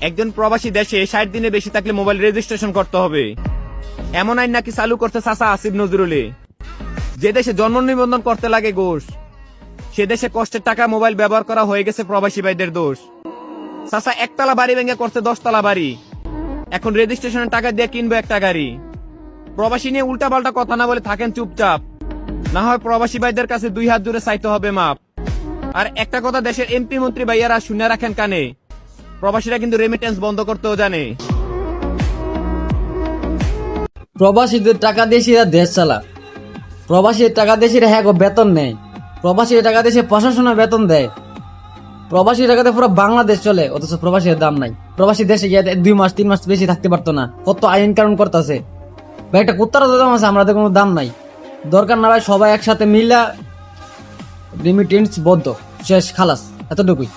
একজন প্রবাসী দেশে ষাট দিনে বেশি থাকলে মোবাইল রেজিস্ট্রেশন করতে হবে। এমন আইন নাকি চালু করতে চাচা আসিফ নজরুলে যে দেশে জন্ম নিবন্ধন করতে লাগে ঘোষ। সে দেশে কষ্টের টাকা মোবাইল ব্যবহার করা হয়ে গেছে প্রবাসী ভাইদের দোষ। চাচা একতলা বাড়ি ভেঙে করছে দশতলা বাড়ি। এখন রেজিস্ট্রেশনের টাকা দিয়ে কিনবো একটা গাড়ি। প্রবাসী নিয়ে উল্টা পাল্টা কথা না বলে থাকেন চুপচাপ। না হয় প্রবাসী ভাইদের কাছে দুই হাত দূরে চাইতে হবে মাপ। আর একটা কথা দেশের এমপি মন্ত্রী ভাইয়ারা শুনে রাখেন কানে। প্রবাসীরা কিন্তু রেমিটেন্স বন্ধ করতেও জানে। প্রবাসীদের টাকা দিয়ে সেরা দেশ চালা। প্রবাসীর টাকা দিয়ে সেরা হ্যাঁ বেতন নেয়। প্রবাসীর টাকা দিয়ে সে প্রশাসনে বেতন দেয়। প্রবাসী টাকাতে পুরো বাংলাদেশ চলে, অথচ প্রবাসীর দাম নাই। প্রবাসী দেশে গিয়ে দুই মাস, তিন মাস বেশি থাকতে পারতো না। কত আইন কানুন করতেছে। ভাই, একটা কুত্তারও তো দাম আছে, আমাদের কোনো দাম নাই। দরকার না ভাই, সবাই একসাথে মিলা রিমিটেন্স বদ্ধ। শেষ, খালাস। এতটুকুই।